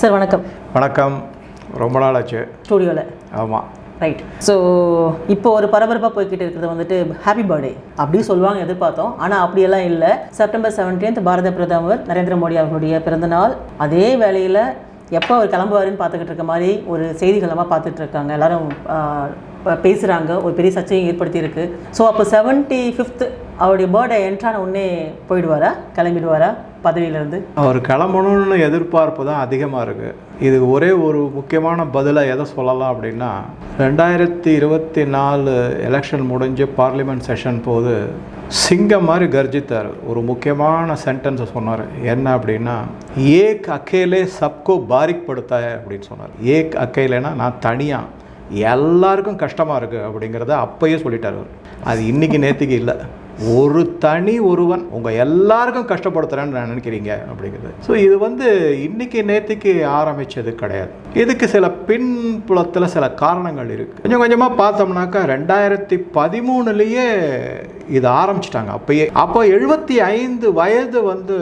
Sir வணக்கம். வணக்கம். ரொம்ப நாள் ஆச்சு ஸ்டூடியோவில் ஆமாம் ரைட் ஸோ இப்போ ஒரு பரபரப்பாக போய்கிட்டு இருக்கிறது வந்துட்டு ஹாப்பி பர்த்டே அப்படி சொல்லுவாங்க எதிர்பார்த்தோம். ஆனால் அப்படியெல்லாம் இல்லை. செப்டம்பர் செவன்டீன்த் பாரத பிரதமர் நரேந்திர மோடி அவர்களுடைய பிறந்தநாள். அதே வேளையில் எப்போ அவர் கிளம்புவாருன்னு பார்த்துக்கிட்டு இருக்க மாதிரி ஒரு செய்திகளமாக பார்த்துட்டு இருக்காங்க. எல்லாரும் பேசுகிறாங்க ஒரு பெரிய சர்ச்சையும் ஏற்படுத்தியிருக்கு. ஸோ அப்போ செவன்ட்டி ஃபிஃப்த் அவருடைய பர்த்டே என்ட்ரான உடனே போயிடுவாரா? கிளம்பிடுவாரா? பதவியிலேருந்து? அவர் கிளம்பணும்னு எதிர்பார்ப்பு தான் அதிகமாக இருக்குது இது ஒரே ஒரு முக்கியமான பதிலாக எதை சொல்லலாம் அப்படின்னா ரெண்டாயிரத்தி இருபத்தி நாலு எலெக்ஷன் முடிஞ்சு பார்லிமெண்ட் செஷன் போது சிங்கம் மாதிரி கர்ஜித்தார். ஒரு முக்கியமான சென்டென்ஸை சொன்னார். என்ன அப்படின்னா ஏக் அக்கேலே சப்கோ பாரிக் படுத்தாய அப்படின்னு சொன்னார். ஏக் அக்கேலேனா நான் தனியாக எல்லாருக்கும் கஷ்டமாக இருக்குது அப்படிங்கிறத அப்பயே சொல்லிட்டார் அவர். அது இன்னைக்கு நேற்றுக்கு இல்லை. ஒரு தனி ஒருவன் உங்கள் எல்லாருக்கும் கஷ்டப்படுத்துகிறேன்னு நான் நினைக்கிறீங்க அப்படிங்கிறது. ஸோ இது வந்து இன்னைக்கு நேத்திக்கு ஆரம்பித்தது கிடையாது. இதுக்கு சில பின்புலத்தில் சில காரணங்கள் இருக்குது கொஞ்சம் கொஞ்சமாக பார்த்தோம்னாக்கா ரெண்டாயிரத்தி பதிமூணுலேயே இது ஆரம்பிச்சிட்டாங்க. அப்பயே அப்போ எழுபத்தி ஐந்து வயது வந்து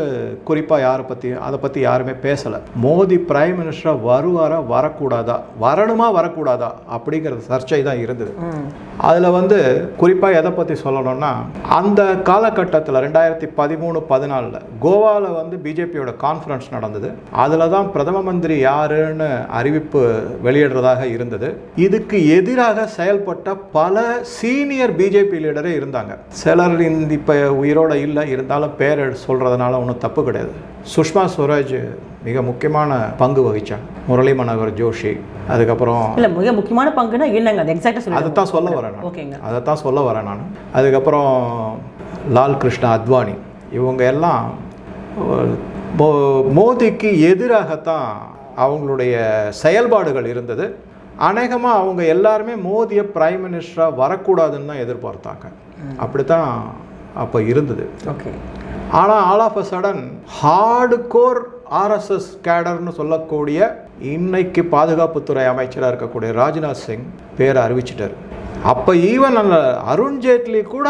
குறிப்பாக யாரை பற்றி அதை பற்றி யாருமே பேசலை. மோடி பிரைம் மினிஸ்டராக வருவாரா வரக்கூடாதா வரணுமா வரக்கூடாதா அப்படிங்கிற சர்ச்சை தான் இருந்தது. அதில் வந்து குறிப்பாக எதை பற்றி சொல்லணும்னா அந்த அந்த காலகட்டத்தில் ரெண்டாயிரத்தி பதிமூணு பதினாலில் கோவாவில் வந்து பிஜேபியோட கான்ஃபரன்ஸ் நடந்தது. அதில் தான் பிரதம மந்திரி யாருன்னு அறிவிப்பு வெளியிடுறதாக இருந்தது. இதுக்கு எதிராக செயல்பட்ட பல சீனியர் பிஜேபி லீடரே இருந்தாங்க. சிலர் இந்த இப்போ உயிரோட இல்லை இருந்தாலும் பேர் சொல்கிறதுனால ஒன்றும் தப்பு கிடையாது. சுஷ்மா ஸ்வராஜ் மிக முக்கியமான பங்கு வகிச்சாங்க முரளி மனோகர் ஜோஷி. அதுக்கப்புறம் இல்லை மிக முக்கியமான பங்குனா என்னங்க? அது எக்ஸாக்டாக சொல்லி அதைத்தான் சொல்ல வரேன் நான். ஓகேங்க. அதைத்தான் சொல்ல வரேன் நான். அதுக்கப்புறம் லால் கிருஷ்ண அத்வானி. இவங்க எல்லாம் மோதிக்கு எதிராகத்தான் அவங்களுடைய செயல்பாடுகள் இருந்தது. அநேகமாக அவங்க எல்லாருமே மோதியை பிரைம் மினிஸ்டராக வரக்கூடாதுன்னு தான் எதிர்பார்த்தாங்க. அப்படித்தான் அப்போ இருந்தது. ஓகே. ஆனால் all of a sudden hard core RSS கேடர்னு சொல்லக்கூடிய இன்னைக்கு பாதுகாப்புத்துறை அமைச்சராக இருக்கக்கூடிய ராஜ்நாத் சிங் பேரை அறிவிச்சிட்டார். அப்போ ஈவன் அந்த அருண் ஜேட்லி கூட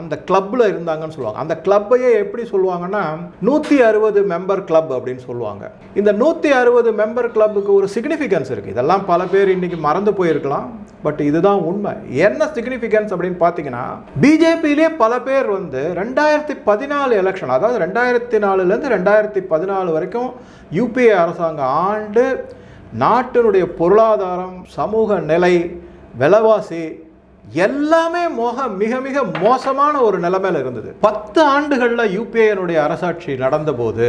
அந்த கிளப்பில் இருந்தாங்கன்னு சொல்லுவாங்க. அந்த கிளப்பையே எப்படி சொல்லுவாங்கன்னா நூற்றி அறுபது மெம்பர் கிளப் அப்படின்னு சொல்லுவாங்க. இந்த நூற்றி அறுபது மெம்பர் கிளப்புக்கு ஒரு சிக்னிஃபிகன்ஸ் இருக்குது இதெல்லாம் பல பேர் இன்றைக்கி மறந்து போயிருக்கலாம். பட் இதுதான் உண்மை. என்ன சிக்னிஃபிகன்ஸ் அப்படின்னு பார்த்தீங்கன்னா பிஜேபியிலே பல பேர் வந்து ரெண்டாயிரத்தி பதினாலு எலெக்ஷன் அதாவது ரெண்டாயிரத்தி நாலுலேருந்து ரெண்டாயிரத்தி பதினாலு வரைக்கும் யூபிஏ அரசாங்கம் ஆண்டு நாட்டினுடைய பொருளாதாரம் சமூக நிலை விலைவாசி எல்லாமே மோக மிக மிக மோசமான ஒரு நிலைமையில இருந்தது. பத்து ஆண்டுகளில் யூபிஏனுடைய அரசாட்சி நடந்தபோது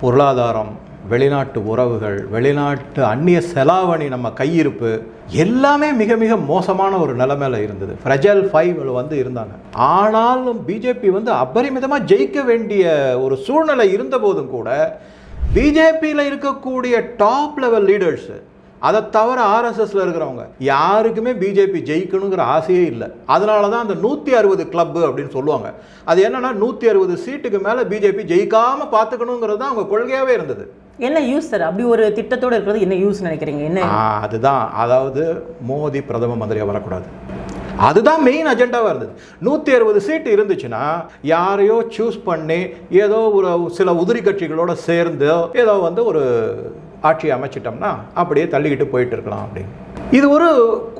பொருளாதாரம் வெளிநாட்டு உறவுகள் வெளிநாட்டு அந்நிய செலாவணி நம்ம கையிருப்பு எல்லாமே மிக மிக மோசமான ஒரு நிலைமையில் இருந்தது. ஃப்ரெஜல் ஃபைவ் வந்து இருந்தாங்க. ஆனாலும் பிஜேபி வந்து அபரிமிதமாக ஜெயிக்க வேண்டிய ஒரு சூழ்நிலை இருந்தபோதும் கூட பிஜேபியில் இருக்கக்கூடிய டாப் லெவல் லீடர்ஸு அதை தவிர ஆர்எஸ்எஸ்ல இருக்கிறவங்க யாருக்குமே பிஜேபி ஜெயிக்கணுங்கிற ஆசையே இல்லை. அதனால தான் அந்த நூற்றி அறுபது கிளப்பு அப்படின்னு சொல்லுவாங்க. அது என்னென்னா நூற்றி அறுபது சீட்டுக்கு மேலே பிஜேபி ஜெயிக்காமல் பார்த்துக்கணுங்கிறது தான் அவங்க கொள்கையாகவே இருந்தது. என்ன யூஸ் சார் அப்படி ஒரு திட்டத்தோடு இருக்கிறது என்ன யூஸ் நினைக்கிறீங்க? என்ன? அதுதான். அதாவது மோடி பிரதம மந்திரியாக வரக்கூடாது. அதுதான் மெயின் அஜெண்டாவாக இருந்தது நூற்றி அறுபது சீட்டு இருந்துச்சுன்னா யாரையோ சூஸ் பண்ணி ஏதோ ஒரு சில உதிரி கட்சிகளோட சேர்ந்து ஏதோ வந்து ஒரு ஆட்சி அமைச்சிட்டோம்னா அப்படியே தள்ளிக்கிட்டு போயிட்டு இருக்கலாம் அப்படின்னு. இது ஒரு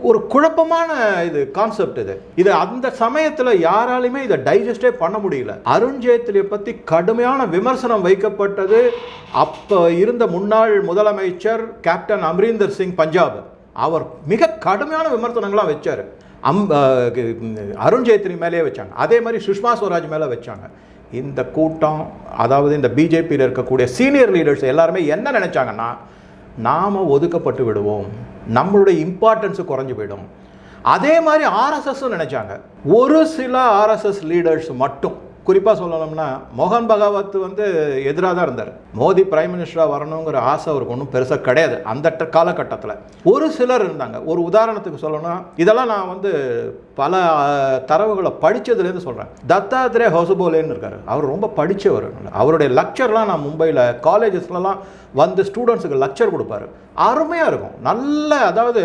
ஒரு குழப்பமான இது கான்செப்ட் இது. இது அந்த சமயத்தில் யாராலையுமே இதை டைஜஸ்டே பண்ண முடியல. அருண் ஜேட்லியை பற்றி கடுமையான விமர்சனம் வைக்கப்பட்டது அப்போ இருந்த முன்னாள் முதலமைச்சர் கேப்டன் அமரீந்தர் சிங் பஞ்சாப். அவர் மிக கடுமையான விமர்சனங்களாக வச்சார். அம் அருண் ஜேட்லி மேலேயே வச்சாங்க. அதே மாதிரி சுஷ்மா ஸ்வராஜ் மேலே வச்சாங்க. இந்த கூட்டம் அதாவது இந்த பிஜேபியில் இருக்கக்கூடிய சீனியர் லீடர்ஸ் எல்லாருமே என்ன நினச்சாங்கன்னா நாம் ஒதுக்கப்பட்டு விடுவோம். நம்மளுடைய இம்பார்ட்டன்ஸு குறைஞ்சு போயிடும். அதே மாதிரி ஆர்எஸ்எஸ்ஸும் நினச்சாங்க. ஒரு சில ஆர்எஸ்எஸ் லீடர்ஸ் மட்டும். குறிப்பாக சொல்லணும்னா மோகன் பகவத் வந்து எதிராக தான் இருந்தார். மோடி பிரைம் மினிஸ்டராக வரணுங்கிற ஆசை அவருக்கு ஒன்றும் பெருசாக கிடையாது. அந்த காலகட்டத்தில். ஒரு சிலர் இருந்தாங்க. ஒரு உதாரணத்துக்கு சொல்லணும்னா இதெல்லாம் நான் வந்து பல தரவுகளை படித்ததுலேருந்து சொல்கிறேன் தத்தாத்ரே ஹொசபோலேன்னு இருக்கார். அவர் ரொம்ப படித்தவர் அவருடைய லெக்சர்லாம் நான் மும்பையில் காலேஜஸ்லலாம் வந்து ஸ்டூடெண்ட்ஸுக்கு லெக்சர் கொடுப்பாரு. அருமையாக இருக்கும். நல்ல அதாவது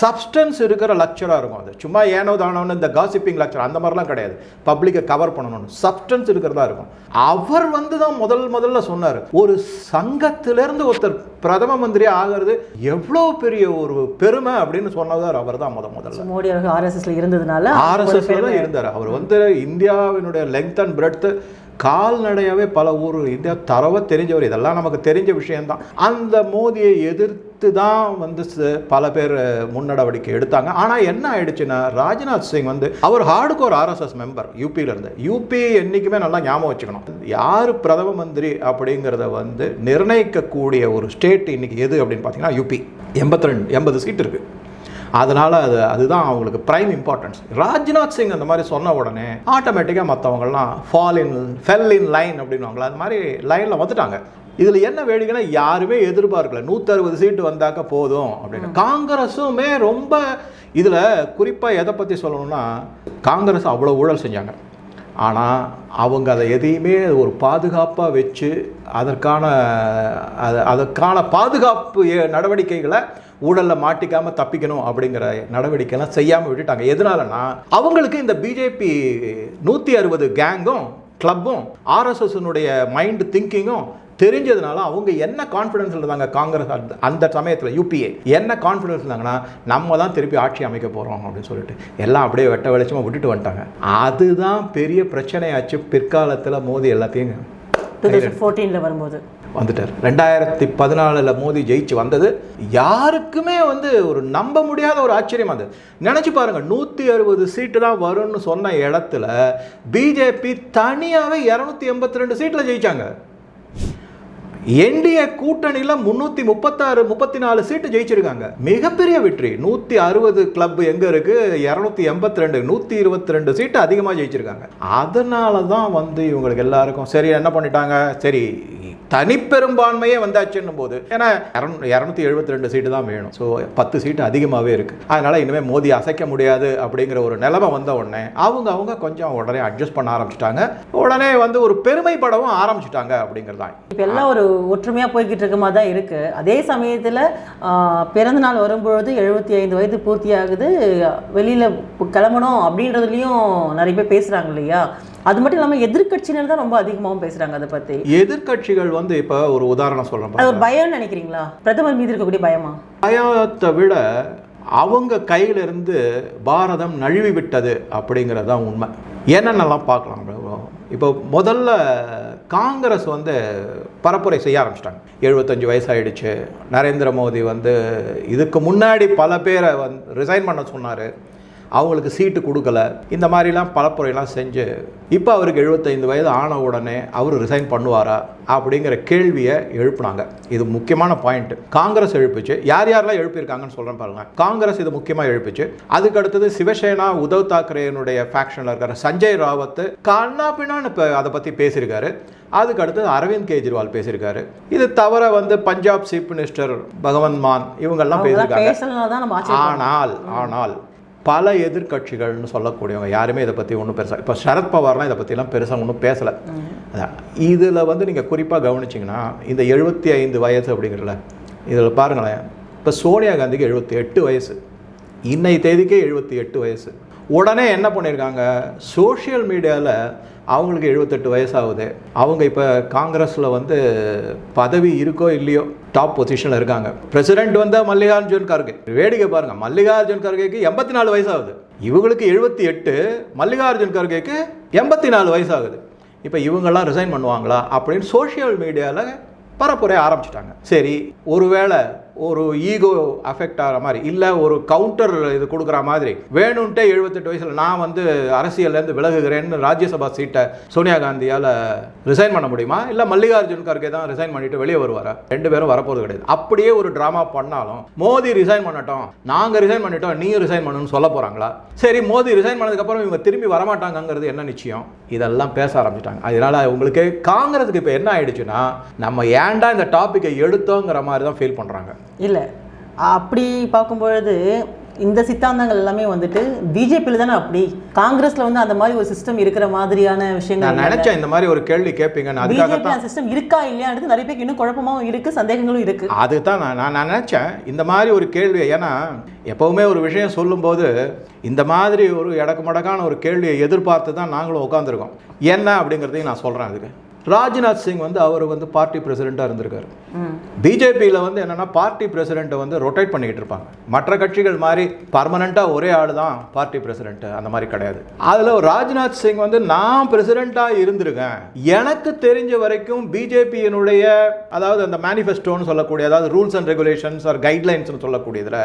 சப்ஸ்டன்ஸ் இருக்கிற லெக்சராக இருக்கும் அது. சும்மா ஏனோ தானோன்னு இந்த காசிப்பிங் லெக்சர் அந்த மாதிரிலாம் கிடையாது. பப்ளிக்கை கவர் பண்ணணும்னு. சப்ஸ்டன்ஸ் இருக்கிறதா இருக்கும். அவர் வந்து தான் முதல் முதல்ல சொன்னார். ஒரு சங்கத்திலிருந்து ஒருத்தர் பிரதம மந்திரி ஆகிறது எவ்வளோ பெரிய ஒரு பெருமை அப்படின்னு சொன்னவர் அவர் தான் முத முதல்ல. மோடி அவர்கள் ஆர்எஸ்எஸ்ல இருந்ததுனால ஆர்எஸ்எஸ்ல தான் இருந்தார். அவர் வந்து இந்தியாவினுடைய லெங்த் அண்ட் பிரெட் கால்நடையாவே பல ஊர் இந்தியா தரவ தெரிஞ்சவர். இதெல்லாம் நமக்கு தெரிஞ்ச விஷயம்தான். அந்த மோதியை எதிர்த்து தான் வந்து பல பேர் முன்னடவடிக்கை எடுத்தாங்க. ஆனால் என்ன ஆயிடுச்சுன்னா ராஜ்நாத் சிங் வந்து அவர் ஹார்டுகோர் ஆர்எஸ்எஸ் மெம்பர் யூபியில் இருந்து. யூபி என்றைக்குமே நல்லா ஞாபகம் வச்சுக்கணும். யார் பிரதம மந்திரி அப்படிங்கிறத வந்து நிர்ணயிக்கக்கூடிய ஒரு ஸ்டேட் இன்னைக்கு எது அப்படின்னு பார்த்தீங்கன்னா யூபி எண்பத்தி ரெண்டு எண்பது சீட் இருக்குது அதனால் அது அதுதான் அவங்களுக்கு ப்ரைம் இம்பார்ட்டன்ஸ் ராஜ்நாத் சிங் அந்த மாதிரி சொன்ன உடனே ஆட்டோமேட்டிக்காக மற்றவங்கலாம் fall in fell in line அப்படின்வாங்களா அது மாதிரி லைனில் வந்துட்டாங்க. இதில் என்ன வேடிக்கைன்னா யாருமே எதிர்பார்க்கல. நூற்றறுபது சீட்டு வந்தாக்க போதும் அப்படின்னு. காங்கிரஸுமே ரொம்ப இதில் குறிப்பாக எதை பற்றி சொல்லணும்னா காங்கிரஸ் அவ்வளோ ஊழல் செஞ்சாங்க. ஆனால் அவங்க அதை எதையுமே ஒரு பாதுகாப்பாக வச்சு அதற்கான அது- அதற்கான பாதுகாப்பு நடவடிக்கைகளை ஊழலில் மாட்டிக்காமல் தப்பிக்கணும் அப்படிங்கிற நடவடிக்கைலாம் செய்யாமல் விட்டுட்டாங்க. எதனாலனா அவங்களுக்கு இந்த பிஜேபி நூற்றி அறுபது கேங்கும் கிளப்பும் ஆர்எஸ்எஸ்னுடைய மைண்ட் திங்கிங்கும் தெரிஞ்சதுனால அவங்க என்ன கான்ஃபிடன்ஸ் இருந்தாங்க காங்கிரஸ் அந்த- அந்த சமயத்தில் யூபிஏ என்ன கான்ஃபிடன்ஸ் இருந்தாங்கன்னா நம்ம தான் திருப்பி ஆட்சி அமைக்க போகிறோம் அப்படின்னு சொல்லிட்டு எல்லாம் அப்படியே வெட்ட வெளிச்சமாக விட்டுட்டு வந்துட்டாங்க. அதுதான் பெரிய பிரச்சனையாச்சு பிற்காலத்தில் மோதி எல்லாத்தையும் டூ தௌசண்ட் ஃபோர்டீனில் வரும்போது. வந்துட்டார். ரெண்டாயிரத்தி பதினாலில் மோடி ஜெயிச்சு வந்தது. யாருக்குமே வந்து ஒரு நம்ப முடியாத ஒரு ஆச்சரியம் அது. நினச்சி பாருங்கள் நூற்றி அறுபது சீட்டு தான் வரும்னு சொன்ன இடத்துல பிஜேபி தனியாகவே இரநூத்தி எண்பத்தி ரெண்டு சீட்டில் ஜெயிச்சாங்க. என்டிஏ கூட்டணியில் முந்நூற்றி முப்பத்தாறு முப்பத்தி நாலு சீட்டு ஜெயிச்சிருக்காங்க. மிகப்பெரிய வெற்றி. நூற்றி அறுபது கிளப் எங்கே இருக்கு? இரநூத்தி எண்பத்தி ரெண்டு நூற்றி இருபத்தி ரெண்டு சீட்டு அதிகமாக ஜெயிச்சிருக்காங்க. அதனால தான் வந்து இவங்களுக்கு எல்லாருக்கும் சரி என்ன பண்ணிட்டாங்க? சரி தனிப்பெரும்பான்மையே வந்தாச்சுன்னும் போது ஏன்னா இரநூத்தி எழுபத்தி ரெண்டு சீட்டு தான் வேணும். ஸோ பத்து சீட்டு அதிகமாகவே இருக்கு. அதனால இனிமேல் மோதி அசைக்க முடியாது அப்படிங்கிற ஒரு நிலைமை வந்த உடனே அவங்க அவங்க கொஞ்சம் உடனே அட்ஜஸ்ட் பண்ண ஆரம்பிச்சிட்டாங்க. உடனே வந்து ஒரு பெருமைப்படவும் ஆரம்பிச்சிட்டாங்க அப்படிங்கிறது தான் இப்போ எல்லாம் ஒரு ஒற்றுமையா போய்கிட்டு இருக்க மாதிரி தான் இருக்கு. அதே சமயத்துல ஆஹ், பிறந்த நாள் வரும்பொழுது எழுபத்தி ஐந்து வயது பூர்த்தியாகுது. வெளியில கிளம்பணும் அப்படின்றதுலயும் நிறைய பேர் பேசுறாங்க இல்லையா? அது மட்டும் இல்லாம எதிர்க்கட்சியினர் தான் ரொம்ப அதிகமாகவும் பேசுறாங்க அதை பத்தி. எதிர்க்கட்சிகள் வந்து இப்போ ஒரு உதாரணம் சொல்கிறேன் அது ஒரு பயம்னு நினைக்கிறீங்களா? பிரதமர் மீது இருக்கக்கூடிய பயமா? பயத்தை விட அவங்க கையிலிருந்து பாரதம் நழுவி விட்டது அப்படிங்கிறது தான் உண்மை. என்னென்னலாம் பார்க்கலாம் இப்போ முதல்ல காங்கிரஸ் வந்து பரப்புரை செய்ய ஆரம்பிச்சிட்டாங்க. எழுபத்தஞ்சு வயசாயிடுச்சு. நரேந்திர மோடி வந்து இதுக்கு முன்னாடி பல பேரை வந்து ரிசைன் பண்ண சொன்னார். அவங்களுக்கு சீட்டு கொடுக்கல. இந்த மாதிரிலாம் பலப்புரையெல்லாம் செஞ்சு இப்போ அவருக்கு எழுபத்தைந்து வயது ஆன உடனே அவர் ரிசைன் பண்ணுவாரா அப்படிங்கிற கேள்வியை எழுப்புனாங்க. இது முக்கியமான பாயிண்ட் காங்கிரஸ் எழுப்புச்சு. யார் யாரெல்லாம் எழுப்பியிருக்காங்கன்னு சொல்கிறேன் பாருங்க. காங்கிரஸ் இது முக்கியமாக எழுப்புச்சு. அதுக்கு அடுத்தது சிவசேனா உத்தவ் தாக்கரேனுடைய ஃபேக்ஷனில் இருக்கிற சஞ்சய் ராவத் கண்ணா பின்னான்னு இப்போ அதை பற்றி பேசியிருக்காரு. அதுக்கு அடுத்தது அரவிந்த் கெஜ்ரிவால் பேசியிருக்காரு. இது தவிர வந்து பஞ்சாப் சீஃப் மினிஸ்டர் பகவந்த் மான் இவங்கெல்லாம் பேசியிருக்காங்க. ஆனால் ஆனால் பல எதிர்க்கட்சிகள்னு சொல்லக்கூடியவங்க யாருமே இதை பற்றி ஒன்றும் பெருசாக இப்போ சரத்பவார்லாம் இதை பற்றிலாம் பெருசாக ஒன்றும் பேசலை. அதான். இதில் வந்து நீங்கள் குறிப்பாக கவனிச்சிங்கன்னா இந்த எழுபத்தி ஐந்து வயசு அப்படிங்கிறல இதில் பாருங்களேன். இப்போ சோனியா காந்திக்கு எழுபத்தி எட்டு வயசு. இன்னை தேதிக்கே எழுபத்தி எட்டு வயசு. உடனே என்ன பண்ணியிருக்காங்க? சோஷியல் மீடியாவில் அவங்களுக்கு எழுபத்தெட்டு வயசாகுது. அவங்க இப்போ காங்கிரஸில் வந்து பதவி இருக்கோ இல்லையோ டாப் பொசிஷனில் இருக்காங்க. பிரசிடென்ட் வந்து மல்லிகார்ஜுன் கார்கே. வேடிக்கை பாருங்கள் மல்லிகார்ஜுன் கார்கேக்கு எண்பத்தி நாலு வயசாகுது. இவங்களுக்கு எழுபத்தி எட்டு மல்லிகார்ஜுன் கார்கேக்கு எண்பத்தி நாலு வயசாகுது. இப்போ இவங்கெல்லாம் ரிசைன் பண்ணுவாங்களா? அப்படின்னு சோஷியல் மீடியாவில் பரப்புரை ஆரம்பிச்சிட்டாங்க. சரி ஒருவேளை ஒரு ஈகோ அஃபெக்ட் ஆகிற மாதிரி இல்லை ஒரு கவுண்டர் இது கொடுக்குற மாதிரி. வேணும்ன்ட்டே எழுபத்தெட்டு வயசில் நான் வந்து அரசியல்லேருந்து விலகுகிறேன்னு ராஜ்யசபா சீட்டை சோனியா காந்தியால் ரிசைன் பண்ண முடியுமா? இல்லை மல்லிகார்ஜுன் கார்கே தான் ரிசைன் பண்ணிட்டு வெளியே வருவாரா? ரெண்டு பேரும் வரப்போகிறது கிடையாது. அப்படியே ஒரு ட்ராமா பண்ணாலும் மோடி ரிசைன் பண்ணட்டும் நாங்கள் ரிசைன் பண்ணிட்டோம் நீயும் ரிசைன் பண்ணணும்னு சொல்ல போகிறாங்களா சரி மோடி ரிசைன் பண்ணதுக்கப்புறம் இவங்க திரும்பி வரமாட்டாங்கங்கிறது என்ன நிச்சயம்? இதெல்லாம் பேச ஆரம்பிச்சிட்டாங்க. அதனால் உங்களுக்கு காங்கிரஸுக்கு இப்போ என்ன ஆயிடுச்சுன்னா நம்ம ஏன்டா இந்த டாப்பிக்கை எடுத்தோங்கிற மாதிரி தான் ஃபீல் பண்ணுறாங்க இல்லை. அப்படி பார்க்கும்பொழுது இந்த சித்தாந்தங்கள் எல்லாமே வந்துட்டு பிஜேபியில் தானே அப்படி? காங்கிரஸ்ல வந்து அந்த மாதிரி ஒரு சிஸ்டம் இருக்கிற மாதிரியான விஷயங்கள் நான் நினைச்சேன் இந்த மாதிரி ஒரு கேள்வி அதுக்காக பிஜேபி சிஸ்டம் இருக்கா இல்லையான்றது நிறைய பேருக்கு இன்னும் குழப்பமாவும் இருக்கு சந்தேகங்களும் இருக்கு. அதுதான் நான் நான் நான் நினச்சேன். இந்த மாதிரி ஒரு கேள்வி ஏன்னா எப்போவுமே ஒரு விஷயம் சொல்லும்போது இந்த மாதிரி ஒரு இடக்கு மடக்கான ஒரு கேள்வியை எதிர்பார்த்து தான் நாங்களும் உட்காந்துருக்கோம் என்ன அப்படிங்கிறதையும் நான் சொல்கிறேன் அதுக்கு. ராஜ்நாத் சிங் வந்து அவர் வந்து பார்ட்டி பிரசிடெண்ட்டாக இருந்திருக்காரு. பிஜேபியில் வந்து என்னென்னா பார்ட்டி பிரசிடெண்ட்டை வந்து ரொட்டேட் பண்ணிக்கிட்டு இருப்பாங்க. மற்ற கட்சிகள் மாதிரி பர்மனெண்ட்டாக ஒரே ஆள் தான் பார்ட்டி பிரசிடென்ட் அந்த மாதிரி கிடையாது. அதில் ராஜ்நாத் சிங் வந்து நான் பிரசிடெண்ட்டாக இருந்திருக்கேன். எனக்கு தெரிஞ்ச வரைக்கும் பிஜேபியினுடைய அதாவது அந்த மேனிஃபெஸ்டோன்னு சொல்லக்கூடிய அதாவது ரூல்ஸ் அண்ட் ரெகுலேஷன்ஸ் ஆர் கைட்லைன்ஸ்னு சொல்லக்கூடியதில்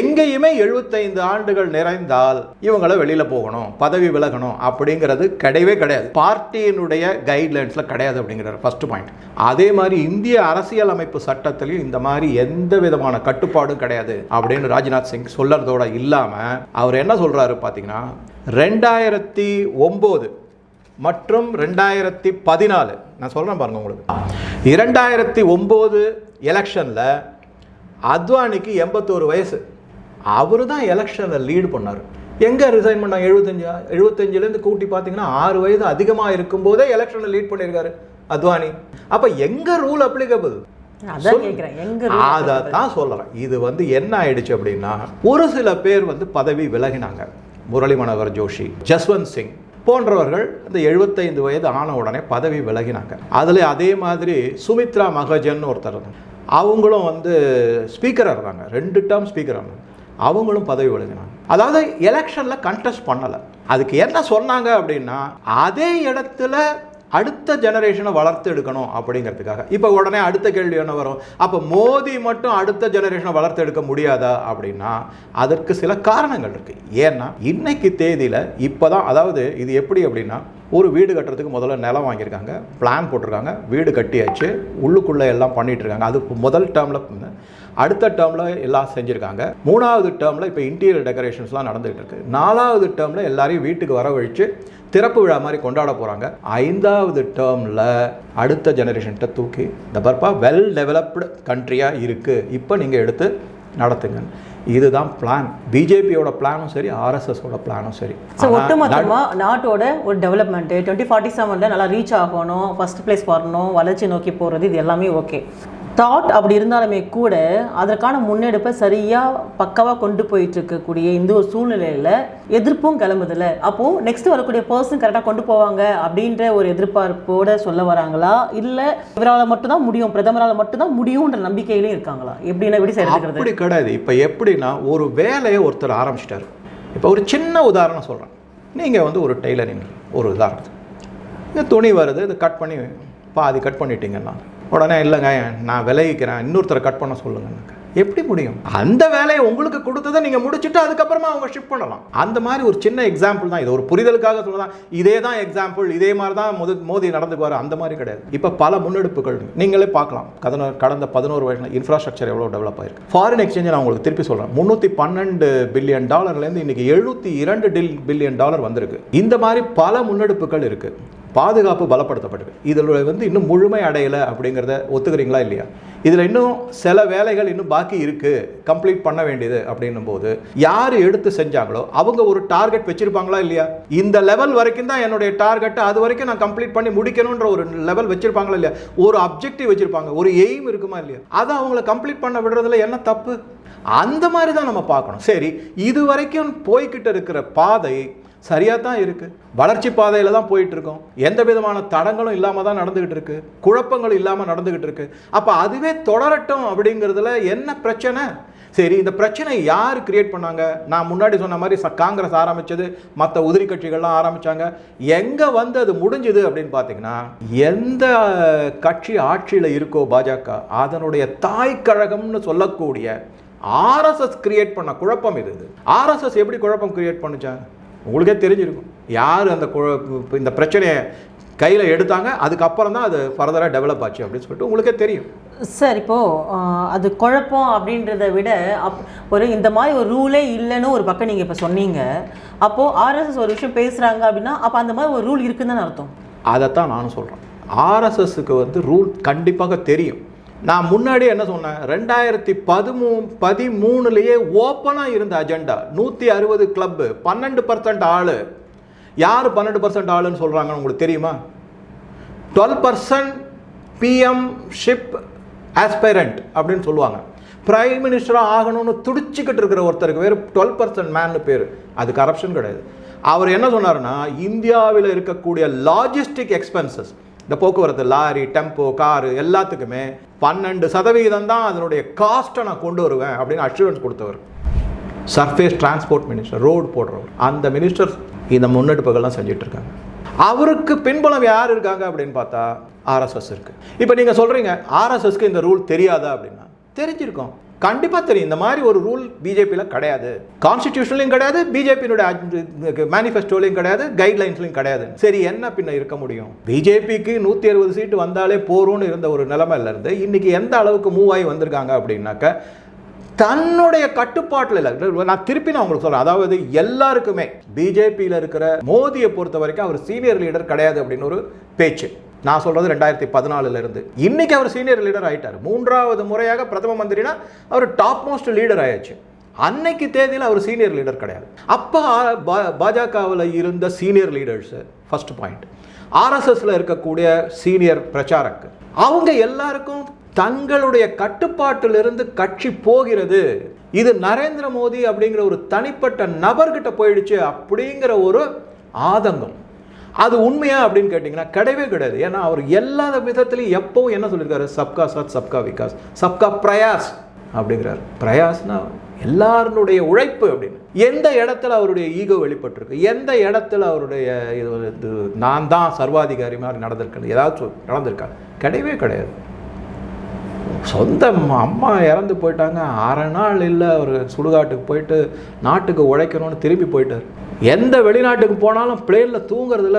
எங்கேயுமே எழுபத்தைந்து ஆண்டுகள் நிறைந்தால் இவங்களை வெளியில் போகணும் பதவி விலகணும் அப்படிங்கிறது கிடையவே கிடையாது. பார்ட்டியினுடைய கைட்லைன்ஸில் கிடையாது அப்படிங்கிறார். ஃபர்ஸ்ட் பாயிண்ட் அதே மாதிரி இந்திய அரசியலமைப்பு சட்டத்திலையும் இந்த மாதிரி எந்த விதமான கட்டுப்பாடும் கிடையாது அப்படின்னு ராஜ்நாத் சிங் சொல்லறதோட இல்லாமல் அவர் என்ன சொல்றாரு பார்த்தீங்கன்னா ரெண்டாயிரத்தி ஒம்பது மற்றும் ரெண்டாயிரத்தி பதினாலு நான் சொல்கிறேன் பாருங்க உங்களுக்கு. இரண்டாயிரத்தி ஒம்பது எலெக்ஷனில் அத்வானிக்கு எண்பத்தோரு வயசு. அவர் தான் எலெக்ஷனில் லீடு பண்ணார். எங்கே ரிசைன் பண்ணாங்க எழுபத்தஞ்சு? எழுபத்தஞ்சிலேருந்து கூட்டி பார்த்தீங்கன்னா ஆறு வயது அதிகமாக இருக்கும்போதே எலெக்ஷனில் லீட் பண்ணியிருக்காரு அத்வானி. அப்போ எங்கே ரூல் அப்ளிகபிள் அதை தான் சொல்கிறேன் இது வந்து என்ன ஆயிடுச்சு அப்படின்னா ஒரு சில பேர் வந்து பதவி விலகினாங்க. முரளி மனோகர் ஜோஷி ஜஸ்வந்த் சிங் போன்றவர்கள் இந்த எழுபத்தைந்து வயது ஆன உடனே பதவி விலகினாங்க. அதில் அதே மாதிரி சுமித்ரா மகஜன் ஒருத்தர். அவங்களும் வந்து ஸ்பீக்கராக இருந்தாங்க. ரெண்டு டேர்ம் ஸ்பீக்கராக இருந்தாங்க. அவங்களும் பதவி விலகினாங்க. அதாவது எலெக்ஷனில் கண்டெஸ்ட் பண்ணலை. அதுக்கு என்ன சொன்னாங்க அப்படின்னா அதே இடத்துல அடுத்த ஜெனரேஷனை வளர்த்து எடுக்கணும் அப்படிங்கிறதுக்காக. இப்போ உடனே அடுத்த கேள்வி என்ன வரும்? அப்போ மோதி மட்டும் அடுத்த ஜெனரேஷனை வளர்த்து எடுக்க முடியாதா அப்படின்னா அதற்கு சில காரணங்கள் இருக்கு. ஏன்னா இன்னைக்கு தேதியில் இப்போ தான் அதாவது இது எப்படி அப்படின்னா ஒரு வீடு கட்டுறதுக்கு முதல்ல நிலம் வாங்கியிருக்காங்க பிளான் போட்டிருக்காங்க வீடு கட்டியாச்சு உள்ளுக்குள்ளே எல்லாம் பண்ணிகிட்ருக்காங்க இருக்காங்க அது முதல் டேர்மில் அடுத்த டேர்மில் எல்லாம் செஞ்சுருக்காங்க. மூணாவது டேர்மில் இப்போ இன்டீரியர் டெக்கரேஷன்ஸ்லாம் நடந்துகிட்டு இருக்குது நாலாவது டேர்மில் எல்லாரையும் வீட்டுக்கு வரவழித்து திறப்பு விழா மாதிரி கொண்டாட போகிறாங்க ஐந்தாவது டேர்மில் அடுத்த ஜெனரேஷன்கிட்ட தூக்கி இந்த பர்பா வெல் டெவலப்டு கண்ட்ரியாக இருக்குது இப்போ நீங்கள் எடுத்து நடத்துங்க. இதுதான் பிளான் பிஜேபியோட பிளானும் சரி ஆர்எஸ்எஸோட பிளானும் சரி. ஸோ ஆனா, ஒட்டுமொத்தமா நாட்டோட ஒரு டெவலப்மெண்ட் டுவெண்ட்டி ஃபார்ட்டி செவனில் நல்லா ரீச் ஆகணும் ஃபர்ஸ்ட் பிளேஸ் வரணும் வளர்ச்சி நோக்கி போகிறது இது எல்லாமே ஓகே தாட் அப்படி இருந்தாலுமே கூட அதற்கான முன்னெடுப்பை சரியாக பக்காவாக கொண்டு போயிட்டு இருக்கக்கூடிய இந்த ஒரு சூழ்நிலையில் எதிர்ப்பும் கிளம்புதில்ல. அப்போது நெக்ஸ்ட் வரக்கூடிய பர்சன் கரெக்டாக கொண்டு போவாங்க அப்படின்ற ஒரு எதிர்பார்ப்போட சொல்ல வராங்களா? இல்லை இவரால் மட்டும்தான் முடியும் பிரதமரால் மட்டும்தான் முடியும்ன்ற நம்பிக்கையிலையும் இருக்காங்களா? எப்படின்னா எப்படி சேர்த்துக்கிறது அப்படி கிடையாது. இப்போ எப்படின்னா ஒரு வேலையை ஒருத்தர் ஆரம்பிச்சிட்டாரு. இப்போ ஒரு சின்ன உதாரணம் சொல்கிறேன் நீங்கள் வந்து ஒரு டெய்லரிங் ஒரு உதாரணம் இந்த துணி வருது இது கட் பண்ணி பாதி கட் பண்ணிட்டீங்கன்னா உடனே இல்லைங்க நான் விலகிக்கிறேன் இன்னொருத்தரை கட் பண்ண சொல்லுங்க எப்படி முடியும்? அந்த வேலையை உங்களுக்கு கொடுத்ததை நீங்கள் முடிச்சுட்டு அதுக்கப்புறமா அவங்க ஷிஃப்ட் பண்ணலாம். அந்த மாதிரி ஒரு சின்ன எக்ஸாம்பிள் தான் இது. ஒரு புரிதலுக்காக சொல்லலாம். இதே தான் எக்ஸாம்பிள் இதே மாதிரி தான் முத மோதி நடந்துக்குவார். அந்த மாதிரி கிடையாது. இப்போ பல முன்னெடுப்புகள் நீங்களே பார்க்கலாம். கடந்த கடந்த பதினோரு வருஷம் இன்ஃப்ராஸ்ட்ரக்சர் எவ்வளோ டெவலப் ஆயிருக்கு. ஃபாரின் எக்ஸ்சேஞ்ச் நான் உங்களுக்கு திருப்பி சொல்கிறேன் முந்நூற்றி பன்னெண்டு பில்லியன் டாலர்லேருந்து இன்னைக்கு எழுபத்தி இரண்டு டில் பில்லியன் டாலர் வந்திருக்கு. இந்த மாதிரி பல முன்னெடுப்புகள் இருக்குது பாதுகாப்பு பலப்படுத்தப்பட்டிருக்கு. இதில் வந்து இன்னும் முழுமை அடையலை அப்படிங்கிறத ஒத்துக்கிறீங்களா இல்லையா? இதில் இன்னும் சில வேலைகள் இன்னும் பாக்கி இருக்குது கம்ப்ளீட் பண்ண வேண்டியது அப்படின்னும் போது யார் எடுத்து செஞ்சாங்களோ அவங்க ஒரு டார்கெட் வச்சுருப்பாங்களா இல்லையா? இந்த லெவல் வரைக்கும் தான் என்னுடைய டார்கெட்டை அது வரைக்கும் நான் கம்ப்ளீட் பண்ணி முடிக்கணுன்ற ஒரு லெவல் வச்சுருப்பாங்களா இல்லையா? ஒரு அப்ஜெக்டிவ் வச்சுருப்பாங்க. ஒரு எய்ம் இருக்குமா இல்லையா? அதை அவங்கள கம்ப்ளீட் பண்ண விடுறதுல என்ன தப்பு? அந்த மாதிரி தான் நம்ம பார்க்கணும். சரி இது வரைக்கும் போய்கிட்டு இருக்கிற பாதை சரியாக தான் இருக்குது வளர்ச்சி பாதையில் தான் போயிட்டுருக்கோம். எந்த விதமான தடங்களும் இல்லாமல் தான் நடந்துக்கிட்டு இருக்கு. குழப்பங்களும் இல்லாமல் நடந்துக்கிட்டு இருக்கு. அப்போ அதுவே தொடரட்டும் அப்படிங்கிறதுல என்ன பிரச்சனை? சரி இந்த பிரச்சனை யார் கிரியேட் பண்ணாங்க? நான் முன்னாடி சொன்ன மாதிரி ச- காங்கிரஸ் ஆரம்பிச்சது மற்ற உதிரி கட்சிகள்லாம் ஆரம்பிச்சாங்க. எங்கே வந்து அது முடிஞ்சுது அப்படின்னு பார்த்தீங்கன்னா எந்த கட்சி ஆட்சியில் இருக்கோ பாஜக அதனுடைய தாய் கழகம்னு சொல்லக்கூடிய ஆர்எஸ்எஸ் கிரியேட் பண்ண குழப்பம் இது. இது ஆர்எஸ்எஸ் எப்படி குழப்பம் கிரியேட் பண்ணுச்சாங்க உங்களுக்கே தெரிஞ்சிருக்கும். யார் அந்த இந்த பிரச்சனையை கையில் எடுத்தாங்க அதுக்கப்புறம் தான் அது ஃபர்தராக டெவலப் ஆச்சு அப்படின்னு சொல்லிட்டு உங்களுக்கே தெரியும். சார் இப்போ ஆஹ், அது குழப்பம் அப்படின்றத விட அப் ஒரு இந்த மாதிரி ஒரு ரூலே இல்லைன்னு ஒரு பக்கம் நீங்கள் இப்போ சொன்னீங்க. அப்போது ஆர்எஸ்எஸ் ஒரு விஷயம் பேசுகிறாங்க அப்படின்னா அப்போ அந்த மாதிரி ஒரு ரூல் இருக்குன்னு தானே அர்த்தம்? அதைத்தான் நானும் சொல்கிறேன் ஆர்எஸ்எஸ்க்கு வந்து ரூல் கண்டிப்பாக தெரியும். நான் முன்னாடி என்ன சொன்னேன்? ரெண்டாயிரத்தி பதிமூ பதிமூணுலேயே ஓப்பனாக இருந்த அஜெண்டா நூற்றி அறுபது கிளப்பு பன்னெண்டு பர்சன்ட் ஆள். யார் பன்னெண்டு பர்சன்ட் ஆளுன்னு சொல்கிறாங்கன்னு உங்களுக்கு தெரியுமா? Twelve percent PM ship aspirant அப்படின்னு சொல்லுவாங்க. பிரைம் மினிஸ்டராக ஆகணும்னு துடிச்சிக்கிட்டு இருக்கிற ஒருத்தருக்கு பேர் டுவெல் பர்சன்ட் மேன்னு பேர். அது கரப்ஷன் கிடையாது. அவர் என்ன சொன்னார்னா இந்தியாவில் இருக்கக்கூடிய லாஜிஸ்டிக் எக்ஸ்பென்சஸ் இந்த போக்குவரத்து லாரி டெம்போ காரு எல்லாத்துக்குமே பன்னெண்டு சதவிகிதம் தான் அதனுடைய காஸ்ட்டை நான் கொண்டு வருவேன் அப்படின்னு அஷூரன்ஸ் கொடுத்தவர். சர்ஃபேஸ் டிரான்ஸ்போர்ட் மினிஸ்டர் ரோடு போடுறவர். அந்த மினிஸ்டர் இந்த முன்னெடுப்புகள்லாம் செஞ்சுட்டு இருக்காங்க அவருக்கு பின்புலம் யார் இருக்காங்க அப்படின்னு பார்த்தா ஆர்எஸ்எஸ் இருக்குது இப்போ நீங்கள் சொல்கிறீங்க ஆர்எஸ்எஸ்க்கு இந்த ரூல் தெரியாதா அப்படின்னா தெரிஞ்சிருக்கோம். கண்டிப்பாக தெரியும். இந்த மாதிரி ஒரு ரூல் பிஜேபியில் கிடையாது. கான்ஸ்டிடியூஷன்லையும் கிடையாது பிஜேபியினுடைய மேனிஃபெஸ்டோலையும் கிடையாது கைட்லைன்ஸ்லையும் கிடையாது. சரி என்ன பின்ன இருக்க முடியும்? பிஜேபிக்கு நூற்றி அறுபது சீட்டு வந்தாலே போரும்னு இருந்த ஒரு நிலைமையில இருந்து இன்னைக்கு எந்த அளவுக்கு மூவ் ஆகி வந்திருக்காங்க அப்படின்னாக்க தன்னுடைய கட்டுப்பாட்டில் இல்லை. நான் திருப்பி நான் உங்களுக்கு சொல்றேன். அதாவது எல்லாருக்குமே பிஜேபியில் இருக்கிற மோதியை பொறுத்த வரைக்கும் அவர் சீனியர் லீடர் கிடையாது அப்படின்னு ஒரு பேச்சு. நான் சொல்றது ரெண்டாயிரத்தி பதினாலுல இருந்து. இன்னைக்கு அவர் சீனியர் லீடர் ஆயிட்டார். மூன்றாவது முறையாக பிரதம மந்திரினா அவர் டாப் மோஸ்ட் லீடர் ஆயாச்சு அன்னைக்கு தேதியில் அவர் சீனியர் லீடர் கிடையாது. அப்போ பாஜகவில் இருந்த சீனியர் லீடர்ஸ் ஃபர்ஸ்ட் பாயிண்ட் ஆர்எஸ்எஸ்ல இருக்கக்கூடிய சீனியர் பிரச்சாரக்கு. அவங்க எல்லாருக்கும் தங்களுடைய கட்டுப்பாட்டிலிருந்து கட்சி போகிறது. இது நரேந்திர மோடி அப்படிங்கிற ஒரு தனிப்பட்ட நபர்கிட்ட போயிடுச்சு அப்படிங்கிற ஒரு ஆதங்கம். அது உண்மையா அப்படின்னு கேட்டிங்கன்னா கிடையவே கிடையாது. ஏன்னா அவர் எல்லா விதத்துலையும் எப்போவும் என்ன சொல்லியிருக்காரு? சப்கா சாத் சப்கா விகாஸ். சப்கா பிரயாஸ் அப்படிங்கிறார். பிரயாஸ்னா எல்லாருடைய உழைப்பு அப்படின்னு. எந்த இடத்துல அவருடைய ஈகோ வெளிப்பட்டிருக்கு? எந்த இடத்துல அவருடைய இது இது நான் தான் சர்வாதிகாரி மாதிரி நடந்திருக்கேன் ஏதாச்சும் நடந்திருக்காரு நடந்திருக்கா? கிடையவே கிடையாது. சொந்த அம்மா அம்மா இறந்து போயிட்டாங்க. அரை நாள் இல்லை அவர் சுடுகாட்டுக்கு போயிட்டு நாட்டுக்கு உழைக்கணும்னு திரும்பி போயிட்டார். எந்த வெளிநாட்டுக்கு போனாலும் பிளேனில் தூங்குறதுல